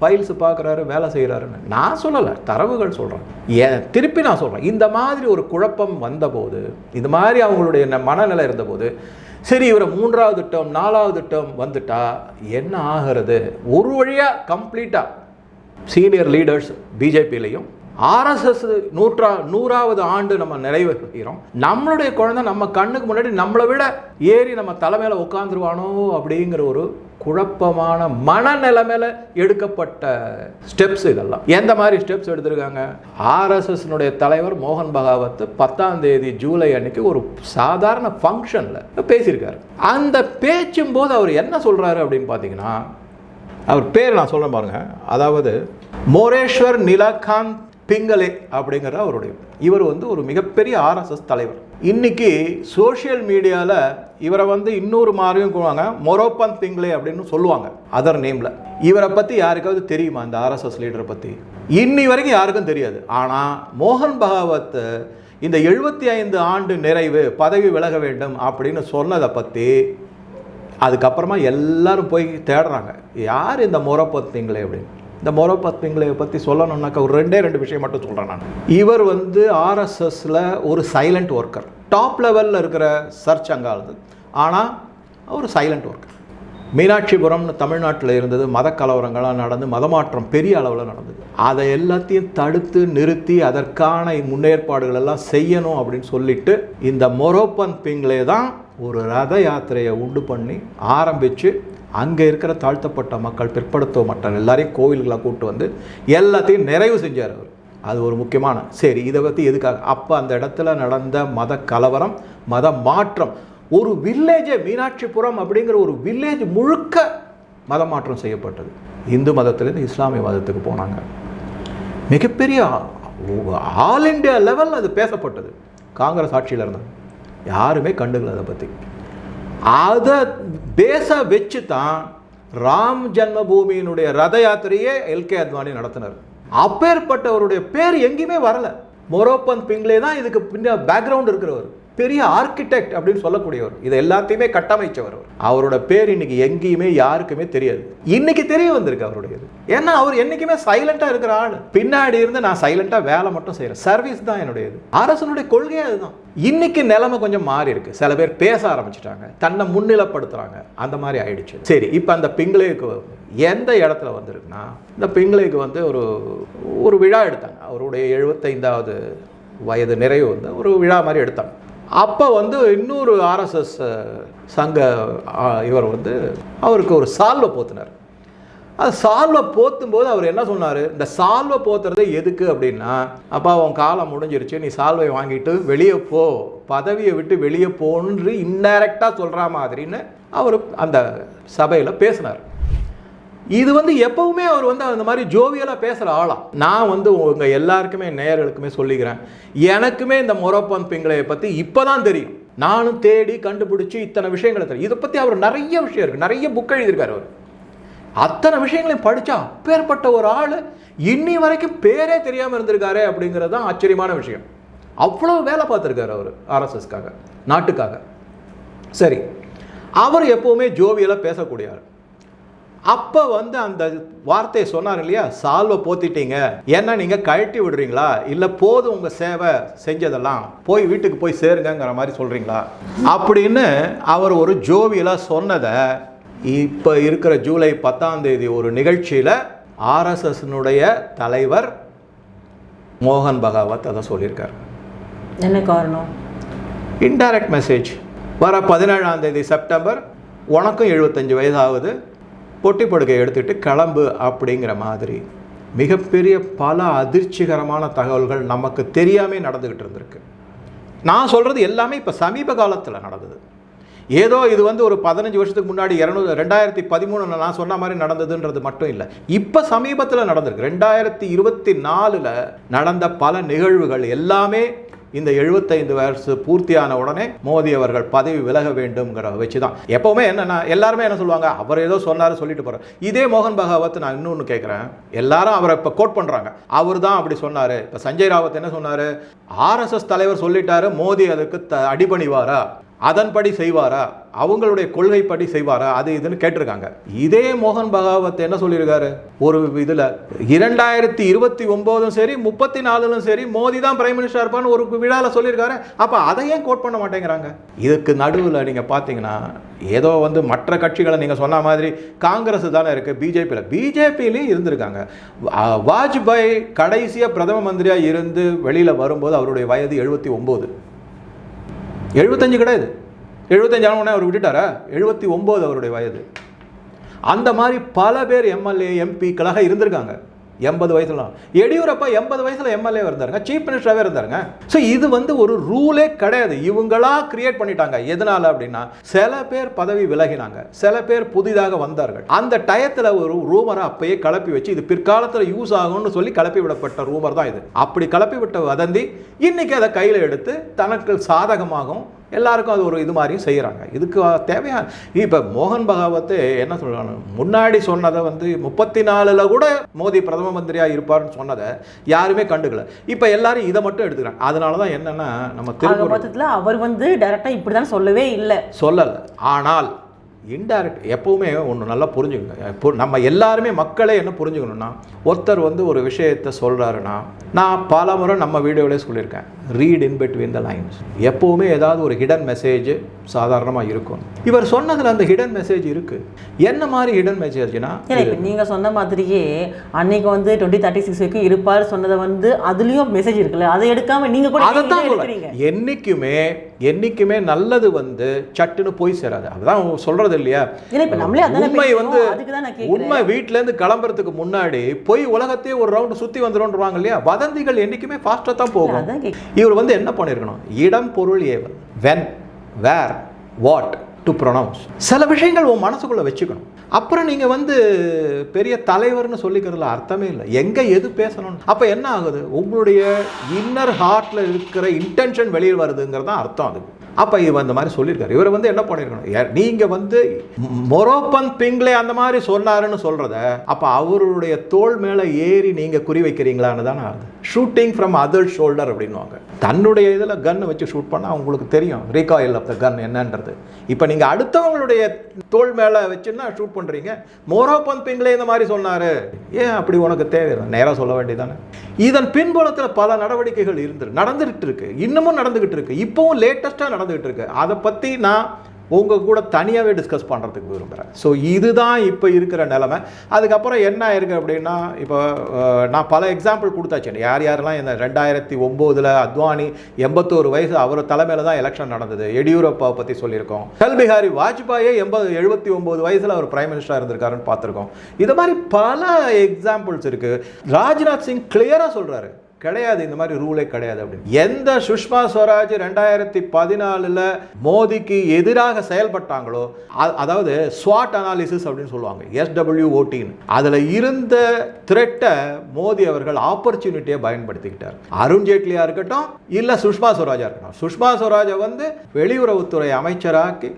ஃபைல்ஸ் பார்க்குறாரு வேலை செய்கிறாருன்னு நான் சொல்லலை தரவுகள் சொல்கிறேன் ஏன் திருப்பி நான் சொல்கிறேன் இந்த மாதிரி ஒரு குழப்பம் வந்தபோது இது மாதிரி அவங்களுடைய ந- மனநிலை இருந்தபோது சரி இவரை மூன்றாவது டேர்ம் நாலாவது டேர்ம் வந்துட்டா என்ன ஆகிறது? ஒரு வழியாக கம்ப்ளீட்டாக சீனியர் லீடர்ஸ் பிஜேபியிலையும் ஆர்எஸ்எஸ் நூற்றா நூறாவது ஆண்டு நம்ம நிறைவு செய்கிறோம். நம்மளுடைய குழந்தை நம்ம கண்ணுக்கு முன்னாடி நம்மளை விட ஏறி நம்ம தலைமையில் உட்காந்துருவானோ அப்படிங்கிற ஒரு குழப்பமான மனநிலைமையில எடுக்கப்பட்ட ஸ்டெப்ஸ் இதெல்லாம். எந்த மாதிரி ஸ்டெப்ஸ் எடுத்திருக்காங்க? ஆர்எஸ்எஸ்னுடைய தலைவர் மோகன் பகாவத் பத்தாம் தேதி ஜூலை அன்னைக்கு ஒரு சாதாரண ஃபங்க்ஷனில் பேசியிருக்காரு. அந்த பேச்சும் போது அவர் என்ன சொல்கிறாரு அப்படின்னு பார்த்தீங்கன்னா அவர் பேர் நான் சொல்கிறேன் பாருங்க. அதாவது மோரேஸ்வர் நிலகாந்த் பிங்களே அப்படிங்கிற அவருடைய இவர் வந்து ஒரு மிகப்பெரிய ஆர்எஸ்எஸ் தலைவர். இன்னைக்கு சோஷியல் மீடியாவில் இவரை வந்து இன்னொரு மாதிரியும் கூடுவாங்க மொரோப்பந்த் பிங்களே அப்படின்னு சொல்லுவாங்க அதர் நேமில் இவரை பற்றி யாருக்காவது தெரியுமா இந்த ஆர்எஸ்எஸ் லீடரை பற்றி இன்னி வரைக்கும் யாருக்கும் தெரியாது. ஆனால் மோகன் பகாவத் இந்த எழுபத்தி ஐந்து ஆண்டு நிறைவு பதவி விலக வேண்டும் அப்படின்னு சொன்னதை பற்றி அதுக்கப்புறமா எல்லாரும் போய் தேடுறாங்க. யார் இந்த மொரப்பத்திங்களே அப்படின்னு? இந்த மொரப்பத்திங்களை பற்றி சொல்லணுன்னாக்கா ஒரு ரெண்டே ரெண்டு விஷயம் மட்டும் சொல்கிறேன் நான். இவர் வந்து ஆர்எஸ்எஸில் ஒரு சைலண்ட் ஒர்க்கர் டாப் லெவலில் இருக்கிற சர்ச் அங்கே ஆனால் ஒரு சைலண்ட் ஒர்க்கர் மீனாட்சிபுரம்னு தமிழ்நாட்டில் இருந்தது மத கலவரங்களாக நடந்து மதமாற்றம் பெரிய அளவில் நடந்தது. அதை எல்லாத்தையும் தடுத்து நிறுத்தி அதற்கான முன்னேற்பாடுகள் எல்லாம் செய்யணும் அப்படின்னு சொல்லிட்டு இந்த மொரோப்பன் பிங்களே தான் ஒரு ரத யாத்திரையை உண்டு பண்ணி ஆரம்பித்து அங்கே இருக்கிற தாழ்த்தப்பட்ட மக்கள் பிற்படுத்த மட்டும் எல்லாரையும் கோவில்களாக கூட்டு வந்து எல்லாத்தையும் நிறைவு செஞ்சார் அவர். அது ஒரு முக்கியமான சரி இதை பற்றி எதுக்காக? அப்போ அந்த இடத்துல நடந்த மத கலவரம் மத மாற்றம் ஒரு வில்லேஜே மீனாட்சிபுரம் அப்படிங்கிற ஒரு வில்லேஜ் முழுக்க மத மாற்றம் செய்யப்பட்டது. இந்து மதத்திலேருந்து இஸ்லாமிய மதத்துக்கு போனாங்க. மிகப்பெரிய ஆல் இண்டியா லெவலில் அது பேசப்பட்டது. காங்கிரஸ் ஆட்சியில் இருந்தாங்க யாருமே கண்டுக்கல அதை பற்றி அதை பேஸாக வச்சு தான் ராம் ஜன்மபூமியினுடைய ரத யாத்திரையே எல்கே அத்வானி நடத்தினார். அப்பேற்பட்டவருடைய பேர் எங்கேயுமே வரல. மொரோப்பன் பிங்லே தான் இதுக்கு பின்ன பேக்ரவுண்ட் இருக்கிறவர். பெரிய ஆர்கிடெக்ட் அப்படின்னு சொல்லக்கூடியவர். இதை எல்லாத்தையுமே கட்டமைச்சவர் அவரோட பேர் இன்னைக்கு எங்கேயுமே யாருக்குமே தெரியாது. இன்னைக்கு தெரிய வந்திருக்கு அவருடையது. ஏன்னா அவர் என்னைக்குமே சைலண்டா இருக்கிற ஆள். பின்னாடி இருந்து நான் சைலண்டா வேலை மட்டும் செய்யறேன் சர்வீஸ் தான் என்னுடையது. அரசனுடைய கொள்கையே அதுதான். இன்னைக்கு நிலைமை கொஞ்சம் மாறி இருக்கு. சில பேர் பேச ஆரம்பிச்சிட்டாங்க. தன்னை முன்னிலப்படுத்துறாங்க. அந்த மாதிரி ஆயிடுச்சு. சரி இப்போ அந்த பிங்களேக்கு எந்த இடத்துல வந்திருக்குன்னா இந்த பிங்களேக்கு வந்து ஒரு ஒரு விழா எடுத்தாங்க. அவருடைய எழுபத்தைந்தாவது வயது நிறைவு வந்து ஒரு விழா மாதிரி எடுத்தாங்க. அப்போ வந்து இன்னொரு ஆர்எஸ்எஸ் சங்க இவர் வந்து அவருக்கு ஒரு சால்வை போத்தினார். அது சால்வை போத்தும் போது அவர் என்ன சொன்னார்? இந்த சால்வை போத்துறது எதுக்கு அப்படின்னா அப்பா உன் காலம் முடிஞ்சிருச்சு நீ சால்வை வாங்கிட்டு வெளியே போ பதவியை விட்டு வெளியே போன்று இன்டைரக்டாக சொல்கிற மாதிரின்னு அவர் அந்த சபையில் பேசினார். இது வந்து எப்பவுமே அவர் வந்து அந்த மாதிரி ஜோவியலாக பேசுகிற ஆளாம் நான் வந்து உங்கள் எல்லாருக்குமே நேயர்களுக்குமே சொல்லிக்கிறேன். எனக்குமே இந்த மொரோப்பன் பிங்களையை பற்றி இப்போ தான் தெரியும். நானும் தேடி கண்டுபிடிச்சி இத்தனை விஷயங்களை தெரியும் இதை பற்றி அவர் நிறைய விஷயம் இருக்குது நிறைய புக் எழுதியிருக்காரு அவர். அத்தனை விஷயங்களையும் படித்தா அப்பேற்பட்ட ஒரு ஆள் இன்னி வரைக்கும் பேரே தெரியாமல் இருந்திருக்காரு அப்படிங்கிறது தான் ஆச்சரியமான விஷயம். அவ்வளோ வேலை பார்த்துருக்காரு அவர் ஆர்எஸ்எஸ்க்காக நாட்டுக்காக. சரி. அவர் எப்போவுமே ஜோவியலாக பேசக்கூடியவர். அப்போ வந்து அந்த வார்த்தையை சொன்னார் இல்லையா? சால்வை போத்திட்டீங்க. ஏன்னா நீங்கள் கழட்டி விடுறீங்களா? இல்லை போதும் உங்கள் சேவை செஞ்சதெல்லாம். போய் வீட்டுக்கு போய் சேருங்கங்கிற மாதிரி சொல்கிறீங்களா அப்படின்னு அவர் ஒரு ஜோவியலாக சொன்னதை இப்போ இருக்கிற ஜூலை பத்தாம் தேதி ஒரு நிகழ்ச்சியில் ஆர்எஸ்எஸ்னுடைய தலைவர் மோகன் பகாவத் அதை சொல்லியிருக்கார். என்ன காரணம்? இன்டைரக்ட் மெசேஜ் வர பதினேழாம் தேதி செப்டம்பர் உனக்கும் எழுபத்தஞ்சு வயதாகுது பொட்டி படுக்கை எடுத்துக்கிட்டு கிளம்பு அப்படிங்கிற மாதிரி. மிகப்பெரிய பல அதிர்ச்சிகரமான தகவல்கள் நமக்கு தெரியாமே நடந்துக்கிட்டு இருந்திருக்கு. நான் சொல்கிறது எல்லாமே இப்போ சமீப காலத்தில் நடந்தது. ஏதோ இது வந்து ஒரு பதினஞ்சு வருஷத்துக்கு முன்னாடி இரநூறு ரெண்டாயிரத்தி பதிமூணு நான் சொன்ன மாதிரி நடந்ததுன்றது மட்டும் இல்லை. இப்போ சமீபத்தில் நடந்திருக்கு. ரெண்டாயிரத்தி இருபத்தி நாலில் நடந்த பல நிகழ்வுகள் எல்லாமே இந்த எழுபத்தைந்து வயசு பூர்த்தியான உடனே மோடி அவர்கள் பதவி விலக வேண்டும்ங்கிற வச்சு தான் எப்போவுமே என்னன்னா எல்லாருமே என்ன சொல்லுவாங்க? அவர் ஏதோ சொன்னார் சொல்லிட்டு போகிறார் இதே மோகன் பகாவத் நான் இன்னொன்று கேட்குறேன் எல்லாரும் அவரை இப்போ கோட் பண்ணுறாங்க அவர் தான் அப்படி சொன்னார். இப்போ சஞ்சய் ராவத் என்ன சொன்னார்? ஆர்எஸ்எஸ் தலைவர் சொல்லிட்டாரு மோடி அதுக்கு த அடிபணிவாரா? அதன்படி செய்வாரா? அவங்களுடைய கொள்கைப்படி செய்வாரா? அது இதுன்னு கேட்டிருக்காங்க. இதே மோகன் பகாவத் என்ன சொல்லியிருக்காரு? ஒரு இதில் இரண்டாயிரத்தி இருபத்தி ஒம்போதும் சரி முப்பத்தி நாலுலும் சரி மோடி தான் பிரைம் மினிஸ்டர் இருப்பான்னு ஒரு விழாவில் சொல்லியிருக்காரு. அப்போ அதை ஏன் கோட் பண்ண மாட்டேங்கிறாங்க. இதுக்கு நடுவில் நீங்கள் பார்த்தீங்கன்னா ஏதோ வந்து மற்ற கட்சிகளை நீங்கள் சொன்ன மாதிரி காங்கிரஸ் தானே இருக்குது பிஜேபியில். பிஜேபியிலையும் இருந்திருக்காங்க. வாஜ்பாய் கடைசியாக பிரதம மந்திரியாக இருந்து வெளியில் வரும்போது அவருடைய வயது எழுபத்தி ஒம்பது எழுபத்தஞ்சு கிடையாது எழுபத்தஞ்சு ஆன உடனே அவர் விட்டுட்டாரா? எழுபத்தி ஒம்பது அவருடைய வயது. அந்த மாதிரி பல பேர் எம்எல்ஏ எம்பிக்களாக இருந்திருக்காங்க. எண்பது வயசுலாம் எடியூரப்பா எண்பது வயசில் எம்எல்ஏ இருந்தாருங்க சீஃப் மினிஸ்டராகவே இருந்தாருங்க. ஸோ இது வந்து ஒரு ரூலே கிடையாது. இவங்களா கிரியேட் பண்ணிட்டாங்க. எதனால அப்படின்னா சில பேர் பதவி விலகினாங்க. சில பேர் புதிதாக வந்தார்கள். அந்த டயத்தில் ஒரு ரூமரை அப்பயே கிளப்பி வச்சு இது பிற்காலத்தில் யூஸ் ஆகும்னு சொல்லி கிளப்பி விடப்பட்ட ரூமர் தான் இது. அப்படி கலப்பி விட்ட வதந்தி இன்னைக்கு அதை கையில் எடுத்து தனக்கு சாதகமாகும் எல்லாருக்கும் அது ஒரு இது மாதிரியும் செய்கிறாங்க இதுக்கு தேவையான இப்போ மோகன் பகாவத் என்ன சொல்றாங்க? முன்னாடி சொன்னதை வந்து முப்பத்தி நாலில் கூட மோடி பிரதம மந்திரியாக இருப்பார்னு சொன்னதை யாருமே கண்டுக்கல. இப்போ எல்லாரும் இதை மட்டும் எடுத்துக்கிறாங்க. அதனால தான் என்னன்னா நம்ம மொத்தத்தில் அவர் வந்து டைரக்டா இப்படிதான் சொல்லவே இல்லை. சொல்லலை. ஆனால் இன்டைரக்ட் எப்பவுமே ஒன்று நல்லா புரிஞ்சுக்கணும் இப்போ நம்ம எல்லாருமே மக்களே என்ன புரிஞ்சுக்கணும்னா ஒருத்தர் வந்து ஒரு விஷயத்தை சொல்கிறாருன்னா நான் பல முறை நம்ம வீடியோவிலே சொல்லியிருக்கேன். Read in between the lines எப்போவுமே ஏதாவது ஒரு ஹிடன் மெசேஜ் சாதாரணமாக இருக்கும். இவர் சொன்னதில் அந்த ஹிடன் மெசேஜ் இருக்குது என்ன மாதிரி ஹிடன் மெசேஜ்னா இப்போ நீங்கள் சொன்ன மாதிரியே அன்னைக்கு வந்து டுவெண்ட்டி தேர்ட்டி சிக்ஸ் வரைக்கும் இருப்பார் சொன்னதை வந்து அதுலயும் மெசேஜ் இருக்குல்ல அதை எடுக்காம நீங்க கூட சொல்றேன் எடுக்கிறீங்க. என்னைக்குமே என்னைக்குமே நல்லது வந்து சட்டுன்னு போய் சேராது. அதுதான் சொல்றது இல்லையா? உண்மை. வந்து உண்மை வீட்ல இருந்து கிளம்புறதுக்கு முன்னாடி போய் உலகத்தையே ஒரு ரவுண்ட் சுத்தி வந்துரும்ன்றவாங்க இல்லையா? வதந்திகள் என்னைக்குமே ஃபாஸ்ட்டாக தான் போகும். இவர் வந்து என்ன பண்ணியிருக்கணும்? இடம் பொருள் ஏவல். When where what to pronounce சில விஷயங்கள் உன் மனசுக்குள்ள வச்சுக்கணும். அப்புறம் நீங்கள் வந்து பெரிய தலைவர்னு சொல்லிக்கிறதுல அர்த்தமே இல்லை. எங்கே எது பேசணும்னு. அப்போ என்ன ஆகுது? உங்களுடைய இன்னர் ஹார்ட்டில் இருக்கிற இன்டென்ஷன் வெளியில் வருதுங்கிறது தான் அர்த்தம் அது அப்போ இவர் அந்த மாதிரி சொல்லியிருக்காரு. இவர் வந்து என்ன பண்ணியிருக்கணும்? நீங்கள் வந்து மொரோப்பன் பிங்லே அந்த மாதிரி சொன்னாருன்னு சொல்கிறத அப்போ அவருடைய தோள் மேலே ஏறி நீங்கள் குறி வைக்கிறீங்களான்னு தானே ஆகுது. ஷூட்டிங் ஃப்ரம் அதர் ஷோல்டர் அப்படின்னுவாங்க. தன்னுடைய இதில் கன் வச்சு ஷூட் பண்ணால் உங்களுக்கு தெரியும். ரீகாயில் ஆஃப் த கன் என்னன்றது. இப்போ நீங்கள் அடுத்தவங்களுடைய தோள் மேலே வச்சுன்னா ஷூட் பண்ணுறீங்க மோரோ பிங்லே இந்த மாதிரி சொன்னார். ஏன் அப்படி உனக்கு தேவை? நேராக சொல்ல வேண்டியதானே இதன் பின்புலத்தில் பல நடவடிக்கைகள் இருந்து நடந்துகிட்டு இருக்கு. இன்னமும் நடந்துகிட்டு இருக்கு. இப்போவும் லேட்டஸ்ட்டாக நடந்துகிட்டு இருக்கு. அதை பற்றி நான் உங்கள் கூட தனியாகவே டிஸ்கஸ் பண்ணுறதுக்கு விரும்புகிறேன் ஸோ இதுதான் இப்போ இருக்கிற நிலைமை. அதுக்கப்புறம் என்ன ஆயிருக்கு அப்படின்னா இப்போ நான் பல எக்ஸாம்பிள் கொடுத்தாச்சு. யார் யாரெல்லாம் இந்த ரெண்டாயிரத்தி ஒம்போதில் அத்வானி எண்பத்தோரு வயசு அவர் தலைமையில் தான் எலெக்ஷன் நடந்தது. எடியூரப்பாவை பற்றி சொல்லியிருக்கோம். அடல் பிஹாரி வாஜ்பாயே எண்பது எழுபத்தி ஒம்பது வயசில் அவர் பிரைம் மினிஸ்டராக இருந்திருக்காருன்னு பார்த்துருக்கோம். இது மாதிரி பல எக்ஸாம்பிள்ஸ் இருக்குது ராஜ்நாத் சிங் கிளியராக சொல்கிறாரு கிடையாது இந்த மாதிரி ரூலே கிடையாது அப்படின்னு. எந்த சுஷ்மா ஸ்வராஜ் ரெண்டாயிரத்தி பதினாலில் மோடிக்கு எதிராக செயல்பட்டாங்களோ அதாவது ஸ்வாட் அனாலிசிஸ் அப்படின்னு சொல்லுவாங்க எஸ்டபிள்யூ ஓட்டின்னு அதில் இருந்த த்ரெட்டை மோடி அவர்கள் ஆப்பர்ச்சுனிட்டியை பயன்படுத்திக்கிட்டார். அருண் ஜேட்லியாக இருக்கட்டும் இல்லை சுஷ்மா ஸ்வராஜாக இருக்கட்டும். சுஷ்மா ஸ்வராஜை வந்து வெளியுறவுத்துறை அமைச்சராக்கி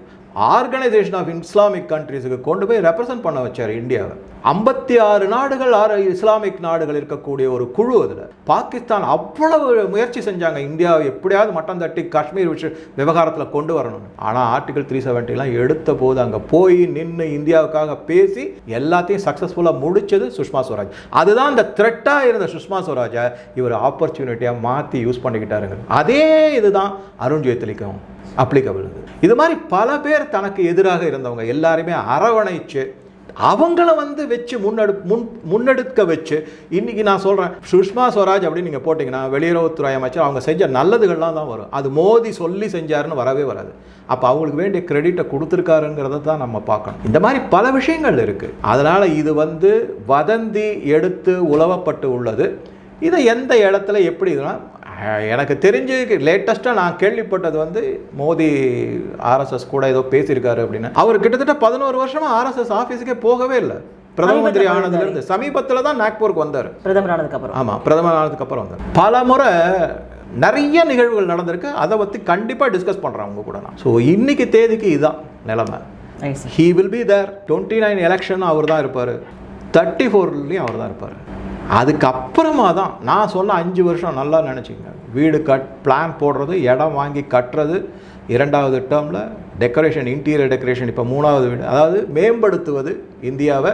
ஆர்கனைசேஷன் ஆஃப் இஸ்லாமிக் கண்ட்ரீஸுக்கு கொண்டு போய் ரெப்ரசன்ட் பண்ண வச்சார் இந்தியாவை. ஐம்பத்தி ஆறு நாடுகள் ஆறு இஸ்லாமிக் நாடுகள் இருக்கக்கூடிய ஒரு குழு அதில். பாகிஸ்தான் அவ்வளவு முயற்சி செஞ்சாங்க. இந்தியாவை எப்படியாவது மட்டம் தட்டி காஷ்மீர் விஷய விவகாரத்தில் கொண்டு வரணும் ஆனால் ஆர்டிகல் த்ரீ செவன்ட்டிலாம் எடுத்த போது அங்கே போய் நின்று இந்தியாவுக்காக பேசி எல்லாத்தையும் சக்ஸஸ்ஃபுல்லாக முடிச்சது சுஷ்மா ஸ்வராஜ் அதுதான் அந்த த்ரெட்டாக இருந்த சுஷ்மா ஸ்வராஜை இவர் ஆப்பர்ச்சுனிட்டியாக மாற்றி யூஸ் பண்ணிக்கிட்டாருங்க. அதே இதுதான் அருண் ஜேத்லிக்கும் அப்ளிகபிள் இது இது மாதிரி பல பேர் தனக்கு எதிராக இருந்தவங்க. எல்லாருமே அரவணைச்சு அவங்கள வந்து வச்சு முன்னெடு முன் முன்னெடுக்க வச்சு இன்றைக்கி நான் சொல்கிறேன் சுஷ்மா ஸ்வராஜ் அப்படின்னு நீங்கள் போட்டிங்கன்னா வெளியுறவுத்துறை அமைச்சர் அவங்க செஞ்ச நல்லதுகள்லாம் தான் வரும். அது மோதி சொல்லி செஞ்சாருன்னு வரவே வராது. அப்போ அவங்களுக்கு வேண்டிய கிரெடிட்டை கொடுத்துருக்காருங்கிறத தான் நம்ம பார்க்கணும். இந்த மாதிரி பல விஷயங்கள் இருக்குது அதனால் இது வந்து வதந்தி எடுத்து உழவப்பட்டு உள்ளது. இதை எந்த இடத்துல எப்படி இதெல்லாம் எனக்கு தெரிஞ்சு லேட்டஸ்ட்டாக நான் கேள்விப்பட்டது வந்து மோடி ஆர்எஸ்எஸ் கூட ஏதோ பேசியிருக்காரு அப்படின்னு. அவர் கிட்டத்தட்ட பதினோரு வருஷமா ஆர்எஸ்எஸ் ஆஃபீஸுக்கே போகவே இல்லை. பிரதம மந்திரி ஆனதுலேருந்து சமீபத்தில் தான் நாக்பூருக்கு வந்தார். பிரதமர் ஆனதுக்கு அப்புறம் ஆமாம் பிரதமர் ஆனதுக்கு அப்புறம் வந்தார். பல முறை நிறைய நிகழ்வுகள் நடந்திருக்கு. அதை பற்றி கண்டிப்பாக டிஸ்கஸ் பண்ணுறேன் உங்க கூட நான். ஸோ இன்னைக்கு தேதிக்கு இதுதான் நிலைமை. He will be there twenty nine election அவர் தான் இருப்பார். தேர்ட்டி ஃபோர்லேயும் அவர் தான் இருப்பார். அதுக்கப்புறமா தான் நான் சொன்ன அஞ்சு வருஷம் நல்லா நினச்சிங்க வீடு கட் பிளான் போடுறது இடம் வாங்கி கட்டுறது இரண்டாவது டேர்மில் டெக்கரேஷன் இன்டீரியர் டெக்கரேஷன் இப்போ மூணாவது வீடு. அதாவது மேம்படுத்துவது இந்தியாவை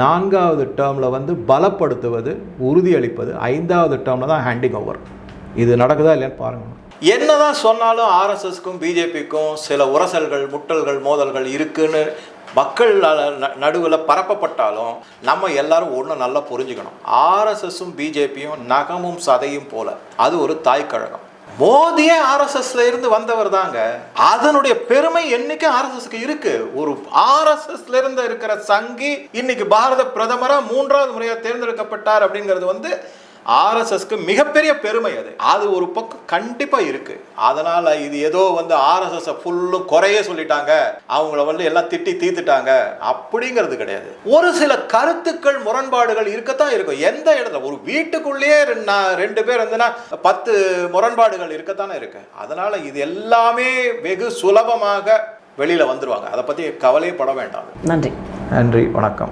நான்காவது டேர்மில் வந்து பலப்படுத்துவது உறுதியளிப்பது ஐந்தாவது டேர்மில் தான் ஹேண்டிங் ஓவர் இது நடக்குதா இல்லையான்னு பாருங்கள் என்னதான் சொன்னாலும் ஆர்எஸ்எஸ்க்கும் பிஜேபிக்கும் சில உரசல்கள் முட்டல்கள் மோதல்கள் இருக்குன்னு மக்கள் நடுவில் பரப்பப்பட்டாலும் நம்ம எல்லாரும் ஒன்று நல்லா புரிஞ்சுக்கணும். ஆர்எஸ்எஸும் பிஜேபியும் நகமும் சதையும் போல. அது ஒரு தாய் கழகம். மோதியே ஆர்எஸ்எஸ்ல இருந்து வந்தவர் தாங்க. அதனுடைய பெருமை என்னைக்கு ஆர்எஸ்எஸ்க்கு இருக்கு? ஒரு ஆர்எஸ்எஸ்ல இருந்து இருக்கிற சங்கி இன்னைக்கு பாரத பிரதமரா மூன்றாவது முறையாக தேர்ந்தெடுக்கப்பட்டார் அப்படிங்கிறது வந்து ஆர்எஸ்எஸ்க்கு மிகப்பெரிய பெருமை அது. அது ஒரு பக்கம் கண்டிப்பா இருக்கு. அதனால இது ஏதோ வந்து ஆர்எஸ்எஸ் ஃபுல்லும் குறைய சொல்லிட்டாங்க. அவங்கள வந்து எல்லாம் திட்டி தீத்துட்டாங்க அப்படிங்கிறது கிடையாது. ஒரு சில கருத்துக்கள் முரண்பாடுகள் இருக்கத்தான் இருக்கும். எந்த இடத்துல? ஒரு வீட்டுக்குள்ளேயே ரெண்டு பேர் இருந்ததுன்னா பத்து முரண்பாடுகள் இருக்கத்தானே இருக்கு. அதனால இது எல்லாமே வெகு சுலபமாக வெளியில வந்துருவாங்க. அதை பத்தி கவலையே பட வேண்டாம். நன்றி. நன்றி. வணக்கம்.